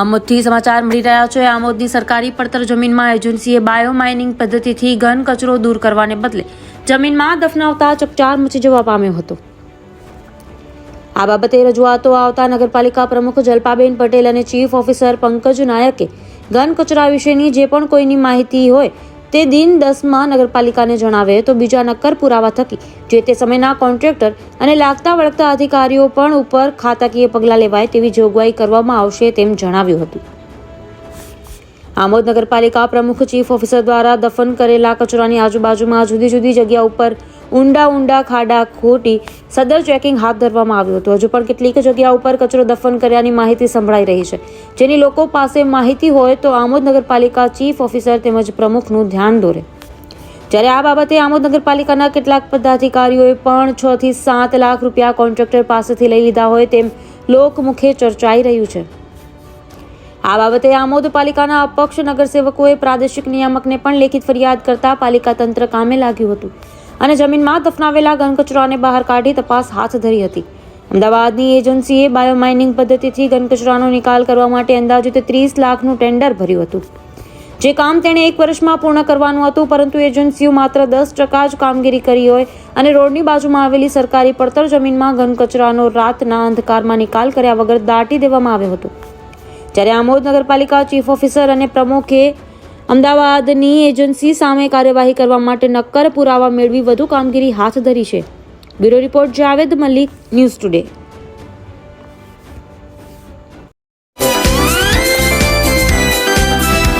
આમોદથી સમાચાર મળી રહ્યા છે. આમોદની સરકારી પડતર જમીનમાં એજન્સીએ બાયો માઇનિંગ પદ્ધતિથી ઘન કચરો દૂર કરવાને બદલે જમીનમાં દફનાવતા ચકચાર મચી જવા પામ્યો હતો. આ બાબતે રજૂઆતો આવતા નગરપાલિકા પ્રમુખ જલપાબેન પટેલ અને ચીફ ઓફિસર પંકજ નાયકે ઘન કચરા વિશેની જે પણ કોઈની માહિતી હોય તે દિન દસમાં નગરપાલિકાને જણાવે તો બીજા નક્કર પુરાવા થકી, જે તે સમયના કોન્ટ્રાક્ટર અને લાગતા વળગતા અધિકારીઓ પણ ઉપર ખાતાકીય પગલાં લેવાય તેવી જોગવાઈ કરવામાં આવશે તેમ જણાવ્યું હતું. આમોદ નગરપાલિકા પ્રમુખ ચીફ ઓફિસર દ્વારા દફન કરેલા કચરાની આજુબાજુમાં જુદી જુદી જગ્યા ઉપર ઊંડા ઊંડા ખાડા ખોટી સદર ચેકિંગ હાથ ધરવામાં આવ્યું હતું. હજુ પણ કેટલીક જગ્યા ઉપર કચરો દફન કર્યાની માહિતી સંભળાઈ રહી છે. જેની લોકો પાસે માહિતી હોય તો આમોદ નગરપાલિકા ચીફ ઓફિસર તેમજ પ્રમુખનું ધ્યાન દોરે. જ્યારે આ બાબતે આમોદ નગરપાલિકાના કેટલાક પદાધિકારીઓએ પણ છ થી સાત લાખ રૂપિયા કોન્ટ્રાક્ટર પાસેથી લઈ લીધા હોય તેમ લોકમુખે ચર્ચાઈ રહ્યું છે. આ બાબતે આમોદ પાલિકાના અપક્ષ નગરસેવકોએ પ્રાદેશિક નિયામકને પણ લેખિત ફરિયાદ કરતા પાલિકા તંત્ર કામે લાગ્યું હતું. અને જમીનમાં દફનાવેલા ઘનકચરાને બહાર કાઢી તપાસ હાથ ધરી હતી. અમદાવાદની એજન્સીએ બાયોમાઇનિંગ પદ્ધતિથી ઘનકચરાનો નિકાલ કરવા માટે અંદાજિત ત્રીસ લાખનું ટેન્ડર ભર્યું હતું. જે કામ તેણે એક વર્ષમાં પૂર્ણ કરવાનું હતું, પરંતુ એજન્સીઓ માત્ર દસ ટકા જ કામગીરી કરી હોય અને રોડની બાજુમાં આવેલી સરકારી પડતર જમીનમાં ઘનકચરાનો રાતના અંધકારમાં નિકાલ કર્યા વગર દાટી દેવામાં આવ્યો હતો. જ્યારે આમોદ નગરપાલિકા ચીફ ઓફિસર અને પ્રમુખે અમદાવાદની એજન્સી સામે કાર્યવાહી કરવા માટે નક્કર પુરાવા મેળવી વધુ કામગીરી હાથ ધરી છે. Bureau report Javed Malik, news today.